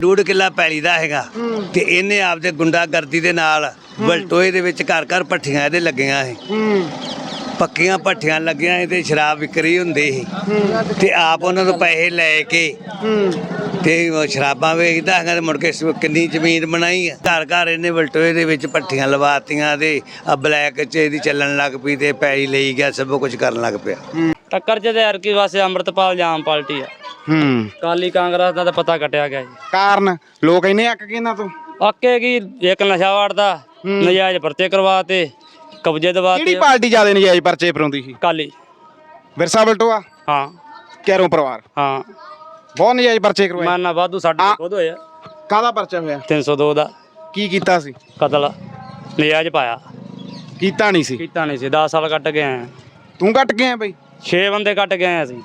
ਡੂੜ ਕਿੱਲਾ ਪੈਲੀ ਦਾ ਹੈਗਾ। ਤੇ ਇਹਨੇ ਆਪਦੇ ਗੁੰਡਾਗਰਦੀ ਦੇ ਨਾਲ ਬਲਟੋਏ ਦੇ ਵਿੱਚ ਘਰ ਘਰ ਪੱਠੀਆਂ ਇਹਦੇ ਲੱਗੀਆਂ ਸੀ। ਪੱਕੀਆਂ ਪੱਠੀਆਂ ਲੱਗੀਆਂ ਤੇ ਸ਼ਰਾਬ ਵਿਕਰੀ ਹੁੰਦੀ ਸੀ। ਤੇ ਆਪ ਉਹਨਾਂ ਤੋਂ ਪੈਸੇ ਲੈ ਕੇ ਤੇ ਉਹ ਸ਼ਰਾਬਾਂ ਵੇਚਦਾ ਹੈਗਾ ਤੇ ਮੁੜ ਕੇ ਸ- ਕਿੰਨੀ ਜ਼ਮੀਨ ਬਣਾਈ ਆ। ਘਰ ਘਰ ਇਹਨੇ ਬਲਟੋਏ ਦੇ ਵਿੱਚ ਪੱਠੀਆਂ ਲਵਾਤੀਆਂ ਤੇ ਆ ਬਲੈਕ ਚ ਇਹਦੀ ਚੱਲਣ ਲੱਗ ਪਈ ਤੇ ਪੈਲੀ ਲਈ ਗਿਆ ਸਭ ਕੁਝ ਕਰਨ ਲੱਗ ਪਿਆ। ਟੱਕਰ ਚ ਤੇ ਐਰਕੀ ਵਾਸਤੇ ਅੰਮ੍ਰਿਤਪਾਲ ਜਾਮ ਪਾਰਟੀ ਆ। ਹੂੰ। ਕਾਲੀ ਕਾਂਗਰਸ ਦਾ ਤਾਂ ਪਤਾ ਕੱਟਿਆ ਗਿਆ ਜੀ। ਕਾਰਨ? ਲੋਕ ਇੰਨੇ ਅੱਕ ਗਏ ਇਹਨਾਂ ਤੋਂ? ਆਕੇ ਕੀ ਇੱਕ ਨਸ਼ਾ ਵਾੜਦਾ ਨਜਾਇਜ਼ ਪਰਚੇ ਕਰਵਾਤੇ ਕਬਜ਼ੇ ਦਵਾਤੇ। ਕਿਹੜੀ ਪਾਰਟੀ ਜ਼ਿਆਦਾ ਨਜਾਇਜ਼ ਪਰਚੇ ਫਰਾਉਂਦੀ ਸੀ? ਕਾਲੀ ਵਿਰਸਾ ਬਲਟੋਆ ਹਾਂ। ਕੈਰੋਂ ਪਰਿਵਾਰ? ਹਾਂ। ਬਹੁਤ ਨਜਾਇਜ਼ ਪਰਚੇ ਕਰਵਾਏ। ਮਾਨਾ ਵਾਧੂ ਸਾਡੇ ਖੁਦ ਹੋਇਆ। ਕਾਹਦਾ ਪਰਚਾ ਹੋਇਆ? 302 ਦਾ ਕੀ ਕੀਤਾ ਸੀ? ਕਤਲ। ਨਜਾਇਜ਼ ਪਾਇਆ। ਕੀਤਾ ਨਹੀਂ ਸੀ? ਕੀਤਾ ਨਹੀਂ ਸੀ। 10 ਸਾਲ ਕੱਟ ਗਏ ਆ। ਤੂੰ ਕੱਟ ਗਿਆ ਬਈ? 6 ਬੰਦੇ ਕੱਟ ਗਏ ਆ ਅਸੀਂ।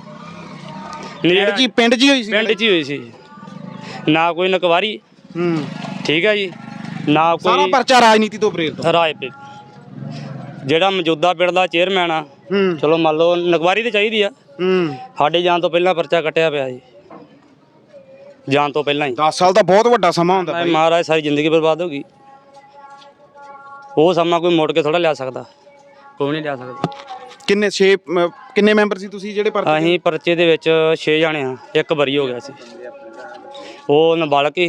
ਪਿੰਡ ਜੀ ਪਿੰਡ ਜੀ ਹੋਈ ਸੀ ਪਿੰਡ 'ਚ ਹੀ ਹੋਈ ਸੀ ਨਾ ਕੋਈ ਨਕਵਾਰੀ। ਹੂੰ। ਠੀਕ ਹੈ ਜੀ। ਨਾ ਸਾਰਾ ਕੋਈ ਪਰਚਾ ਰਾਜਨੀਤੀ ਤੋਂ ਪ੍ਰੇਰਿਤ ਰਾਏ ਪੇ ਜਿਹੜਾ ਮੌਜੂਦਾ ਪਿੰਡ ਦਾ ਚੇਅਰਮੈਨ ਆ ਹੂੰ। ਚਲੋ ਮੰਨ ਲਓ ਨਕਵਾਰੀ ਤੇ ਚਾਹੀਦੀ ਆ। ਹੂੰ। ਸਾਡੇ ਜਾਣ ਤੋਂ ਪਹਿਲਾਂ ਪਰਚਾ ਕੱਟਿਆ ਪਿਆ ਜੀ। ਜਾਣ ਤੋਂ ਪਹਿਲਾਂ ਹੀ। 10 ਸਾਲ ਤਾਂ ਬਹੁਤ ਵੱਡਾ ਸਮਾਂ ਹੁੰਦਾ ਮੈਂ ਮਹਾਰਾਜ ਸਾਰੀ ਜ਼ਿੰਦਗੀ ਬਰਬਾਦ ਹੋ ਗਈ। ਉਹ ਸਮਾਂ ਕੋਈ ਮੋੜ ਕੇ ਥੋੜਾ ਲਿਆ ਸਕਦਾ। ਕੋਈ ਨਹੀਂ ਲਿਆ ਸਕਦਾ। ਕਿੰਨੇ 6 ਕਿੰਨੇ ਮੈਂਬਰ ਸੀ ਤੁਸੀਂ ਜਿਹੜੇ ਪਰਚੇ ਅਸੀਂ ਪਰਚੇ ਦੇ ਵਿੱਚ 6 ਜਾਣੇ ਆ ਇੱਕ ਬਰੀ ਹੋ ਗਿਆ ਸੀ। ਉਹ ਨਾਬਾਲਗ ਸੀ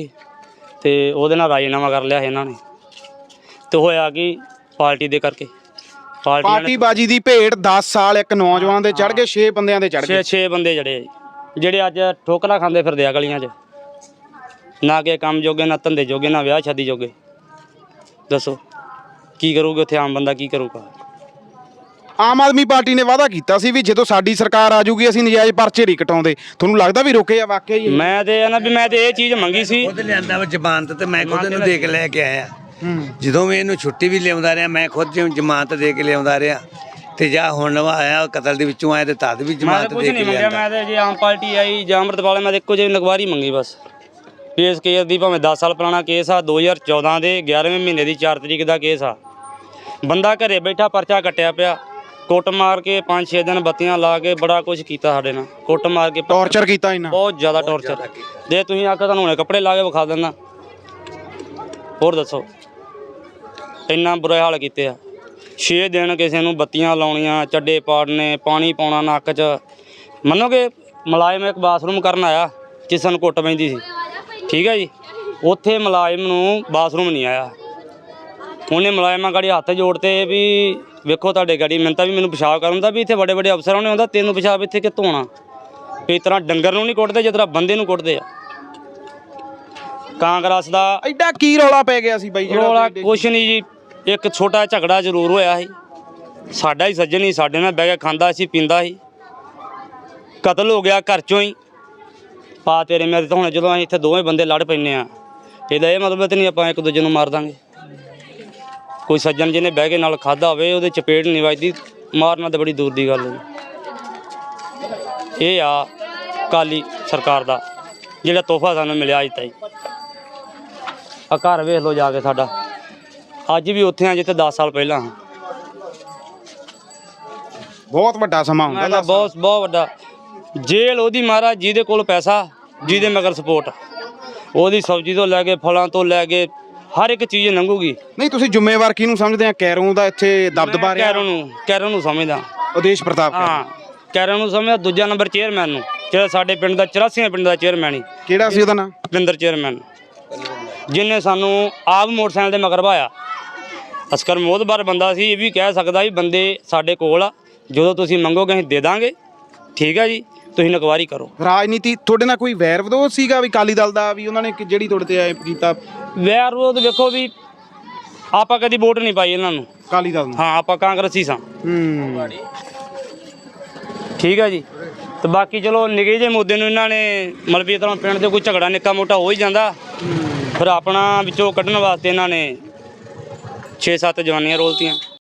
ਤੇ ਉਹਦੇ ਨਾਲ ਰਾਜੀਨਾਮਾ ਕਰ ਲਿਆ ਸੀ ਇਹਨਾਂ ਨੇ। ਤੇ ਹੋਇਆ ਕਿ ਪਾਰਟੀ ਦੇ ਕਰਕੇ। ਪਾਰਟੀ ਬਾਜੀ ਦੀ ਭੇਟ 10 ਸਾਲ ਇੱਕ ਨੌਜਵਾਨ ਦੇ ਚੜ ਗਏ 6 ਬੰਦਿਆਂ ਦੇ ਚੜ ਗਏ। ਛੇ ਬੰਦੇ ਜੜੇ ਆ ਜੀ। ਜਿਹੜੇ ਅੱਜ ਠੋਕਰਾ ਖਾਂਦੇ ਫਿਰਦੇ ਆ ਗਲੀਆਂ 'ਚ। ਨਾ ਕਿ ਕੰਮ ਜੋਗੇ ਨਾ ਧੰਦੇ ਜੋਗੇ ਨਾ ਵਿਆਹ ਸ਼ਾਦੀ ਜੋਗੇ। ਦੱਸੋ ਕੀ ਕਰੂਗੇ ਉੱਥੇ ਆਮ ਬੰਦਾ ਕੀ ਕਰੂਗਾ? ਆਮ ਆਦਮੀ ਪਾਰਟੀ ਨੇ ਵਾਅਦਾ ਕੀਤਾ ਸੀ ਵੀ ਜਦੋਂ ਸਾਡੀ ਸਰਕਾਰ ਆ ਜਾਊਗੀ ਅਸੀਂ ਨਜਾਇਜ਼ ਪਰਚੇ ਨਹੀਂ ਕਟਾਉਂਦੇ। ਤੁਹਾਨੂੰ ਲੱਗਦਾ ਵੀ ਰੁਕੇ ਆ ਵਾਕਿਆ ਹੀ? ਮੈਂ ਤੇ ਇਹ ਨਾ ਵੀ ਮੈਂ ਤੇ ਇਹ ਚੀਜ਼ ਮੰਗੀ ਸੀ। ਖੁਦ ਲਿਆਂਦਾ ਵਾ ਜ਼ਮਾਨਤ ਤੇ ਮੈਂ ਖੁਦ ਇਹਨੂੰ ਦੇ ਕੇ ਲੈ ਕੇ ਆਇਆ। ਜਦੋਂ ਵੀ ਇਹਨੂੰ ਛੁੱਟੀ ਵੀ ਲਿਆਉਂਦਾ ਰਿਹਾ ਮੈਂ ਖੁਦ ਜਿਵੇਂ ਜ਼ਮਾਨਤ ਦੇ ਕੇ ਲਿਆਉਂਦਾ ਰਿਹਾ। ਤੇ ਜਾਂ ਹੁਣ ਆਇਆ ਕਤਲ ਦੇ ਵਿੱਚੋਂ ਆਇਆ ਤੇ ਤਦ ਵੀ ਮੈਂ ਜ਼ਮਾਨਤ ਕੁਝ ਦੇ ਨਹੀਂ ਕੇ ਮੰਗਿਆ ਲਿਆਂਦਾ। ਮੈਂ ਤੇ ਜੇ ਆਮ ਪਾਰਟੀ ਆਈ ਜਾਂ ਅੰਮ੍ਰਿਤਪਾਲ ਮੈਂ ਤਾਂ ਇੱਕੋ ਜਿਹੀ ਨਗਵਾਰੀ ਮੰਗੀ ਬਸ। ਵੀ ਇਸ ਕੇਸ ਦੀ ਭਾਵੇਂ 10 ਸਾਲ ਪੁਰਾਣਾ ਕੇਸ ਆ 2014 ਦੇ 11ਵੇਂ ਮਹੀਨੇ ਦੀ 4 ਤਰੀਕ ਦਾ ਕੇਸ ਆ। ਬੰਦਾ ਘਰੇ ਬੈਠਾ ਪਰਚਾ ਕੱਟਿਆ ਪਿਆ। ਕੁੱਟ ਮਾਰ ਕੇ 5-6 ਦਿਨ ਬੱਤੀਆਂ ਲਾ ਕੇ ਬੜਾ ਕੁਝ ਕੀਤਾ ਸਾਡੇ ਨਾਲ। ਕੁੱਟ ਮਾਰ ਕੇ ਟੌਰਚਰ ਕੀਤਾ ਇਹਨਾਂ। ਬਹੁਤ ਜ਼ਿਆਦਾ ਟੌਰਚਰ ਜੇ ਤੁਸੀਂ ਆਖੋ ਤੁਹਾਨੂੰ ਹੁਣੇ ਕੱਪੜੇ ਲਾ ਕੇ ਵਿਖਾ ਦਿੰਦਾ। ਹੋਰ ਦੱਸੋ। ਇੰਨਾ ਬੁਰਾ ਹਾਲ ਕੀਤੇ ਆ। 6 ਦਿਨ ਕਿਸੇ ਨੂੰ ਬੱਤੀਆਂ ਲਾਉਣੀਆਂ ਚੱਡੇ ਪਾੜਨੇ ਪਾਣੀ ਪਾਉਣਾ ਨੱਕ 'ਚ। ਮੰਨੋਗੇ ਮੁਲਾਜ਼ਮ ਇੱਕ ਬਾਥਰੂਮ ਕਰਨ ਆਇਆ ਜਿਸ ਨੂੰ ਕੁੱਟ ਪੈਂਦੀ ਸੀ। ਠੀਕ ਹੈ ਜੀ? ਉੱਥੇ ਮੁਲਾਜ਼ਮ ਨੂੰ ਬਾਥਰੂਮ ਨਹੀਂ ਆਇਆ। ਉਹਨੇ ਮੁਲਾਜ਼ਮਾਂ ਗਾੜੀ ਹੱਥ ਜੋੜਤੇ ਵੀ ਵੇਖੋ ਤੁਹਾਡੇ ਗਾੜੀ ਮਿੰਤਾ ਵੀ ਮੈਨੂੰ ਪਿਸ਼ਾਬ ਕਰਨ ਦਾ ਵੀ ਇੱਥੇ ਵੱਡੇ ਵੱਡੇ ਅਫਸਰਾਂ ਨੇ ਹੁੰਦਾ ਤੈਨੂੰ ਪਿਸ਼ਾਬ ਇੱਥੇ ਆਉਣਾ? ਵੀ ਇਸ ਤਰ੍ਹਾਂ ਡੰਗਰ ਨੂੰ ਨਹੀਂ ਕੁੱਟਦੇ ਜਿਸ ਤਰ੍ਹਾਂ ਬੰਦੇ ਨੂੰ ਕੁੱਟਦੇ ਆ। ਕਾਂਗਰਸ ਦਾ ਐਡਾ ਕੀ ਰੌਲਾ ਪੈ ਗਿਆ ਸੀ ਬਾਈ ਰੋਲਾ ਕੁਛ ਨਹੀਂ ਜੀ ਇੱਕ ਛੋਟਾ ਝਗੜਾ ਜ਼ਰੂਰ ਹੋਇਆ ਸੀ। ਸਾਡਾ ਹੀ ਸੱਜਣ ਹੀ ਸਾਡੇ ਨਾਲ ਬਹਿ ਕੇ ਖਾਂਦਾ ਸੀ ਪੀਂਦਾ ਸੀ। ਕਤਲ ਹੋ ਗਿਆ ਘਰ ਚੋਂ ਹੀ। ਪਾ ਤੇਰੇ ਮੇਰੇ ਤਾਂ ਹੁਣ ਜਦੋਂ ਅਸੀਂ ਇੱਥੇ ਦੋਵੇਂ ਬੰਦੇ ਲੜ ਪੈਨੇ ਆ ਇਹਦਾ ਇਹ ਮਤਲਬ ਤੇ ਨਹੀਂ ਆਪਾਂ ਇੱਕ ਦੂਜੇ ਨੂੰ ਮਾਰ ਦਾਂਗੇ। ਕੋਈ ਸੱਜਣ ਜਿਹਨੇ ਬਹਿ ਕੇ ਨਾਲ ਖਾਦਾ ਹੋਵੇ ਉਹਦੇ ਚਪੇੜ ਨਹੀਂ ਵੱਜਦੀ ਮਾਰਨਾ ਤਾਂ ਬੜੀ ਦੂਰ ਦੀ ਗੱਲ ਹੈ। ਇਹ ਆ ਕਾਲੀ ਸਰਕਾਰ ਦਾ ਜਿਹੜਾ ਤੋਹਫਾ ਸਾਨੂੰ ਮਿਲਿਆ ਅੱਜ ਤਾਈਂ। ਆ ਘਰ ਵੇਖ ਲਓ ਜਾ ਕੇ ਸਾਡਾ। ਅੱਜ ਵੀ ਉੱਥੇ ਆ ਜਿੱਥੇ 10 ਸਾਲ ਪਹਿਲਾਂ ਹਾਂ। ਬਹੁਤ ਵੱਡਾ ਸਮਾਂ ਮੈਂ ਹੁੰਦਾ ਤਾਂ ਬਹੁਤ ਬਹੁਤ ਵੱਡਾ। ਜੇਲ੍ਹ ਉਹਦੀ ਮਹਾਰਾਜ ਜਿਹਦੇ ਕੋਲ ਪੈਸਾ ਜਿਹਦੇ ਮਗਰ ਸਪੋਰਟ। ਉਹਦੀ ਸਬਜ਼ੀ ਤੋਂ ਲੈ ਕੇ ਫਲਾਂ ਤੋਂ ਲੈ ਕੇ ਹਰ ਇੱਕ ਚੀਜ਼ ਲੰਘੂਗੀ। ਨਹੀਂ ਤੁਸੀਂ ਜ਼ਿੰਮੇਵਾਰ ਕਿਹਨੂੰ ਸਮਝਦੇ ਆ? ਕੈਰੋਂ ਦਾ ਇੱਥੇ ਦਬਦਬਾ ਰਿਹਾ। ਕੈਰੋਂ ਨੂੰ ਕੈਰੋਂ ਨੂੰ ਸਮਝਦਾ। ਉਦੇਸ਼ ਪ੍ਰਤਾਪ। ਹਾਂ ਕੈਰੋਂ ਨੂੰ ਸਮਝਦਾ ਦੂਜਾ ਨੰਬਰ ਚੇਅਰਮੈਨ ਨੂੰ ਜਿਹੜਾ ਸਾਡੇ ਪਿੰਡ ਦਾ 84 ਪਿੰਡ ਦਾ ਚੇਅਰਮੈਨ ਹੀ। ਕਿਹੜਾ ਸੀ ਉਹਦਾ ਨਾਂ? ਪਿੰਦਰ ਚੇਅਰਮੈਨ। ਜਿਨੇ ਸਾਨੂੰ ਆਪ ਮੋਟਰਸਾਈਕਲ ਤੇ ਮਗਰ ਭਾਇਆ। ਅਸਕਰ ਮੋਦਬਰ ਬੰਦਾ ਸੀ ਇਹ ਵੀ ਕਹਿ ਸਕਦਾ ਵੀ ਬੰਦੇ ਸਾਡੇ ਕੋਲ ਆ। ਜਦੋਂ ਤੁਸੀਂ ਮੰਗੋਗੇ ਅਸੀਂ ਦੇ ਦਾਂਗੇ। ਠੀਕ ਹੈ ਜੀ ਤੁਸੀਂ ਨਕਵਾਰੀ ਕਰੋ। ਰਾਜਨੀਤੀ ਤੁਹਾਡੇ ਨਾਲ ਕੋਈ ਵੈਰ ਵਿਰੋਧ ਸੀਗਾ ਵੀ ਕਾਲੀ ਦਲ ਦਾ ਵੀ ਉਹਨਾਂ ਨੇ ਜਿਹੜੀ ਤੁਹਾਡੇ ਤੇ ਕੀਤਾ? ਵੈਰ ਵਿਰੋਧ ਵੇਖੋ ਵੀ ਆਪਾਂ ਕਦੀ ਵੋਟ ਨਹੀਂ ਪਾਈ ਇਹਨਾਂ ਨੂੰ। ਕਾਲੀ ਦਲ ਨੂੰ। ਹਾਂ ਆਪਾਂ ਕਾਂਗਰਸੀ ਸਾਂ। ਹੂੰ। ਠੀਕ ਹੈ ਜੀ। ਤੇ ਬਾਕੀ ਚਲੋ ਨਿੱਕੇ ਜਿਹੇ ਮੁੱਦੇ ਨੂੰ ਇਹਨਾਂ ਨੇ ਮਤਲਬ ਵੀ ਤਰ੍ਹਾਂ ਪਿੰਡ 'ਚ ਕੋਈ ਝਗੜਾ ਨਿੱਕਾ ਮੋਟਾ ਹੋ ਹੀ ਜਾਂਦਾ। ਫਿਰ ਆਪਣਾ ਵਿੱਚੋਂ ਕੱਢਣ ਵਾਸਤੇ ਇਹਨਾਂ ਨੇ 6-7 ਜਵਾਨੀਆਂ ਰੋਲਤੀਆਂ।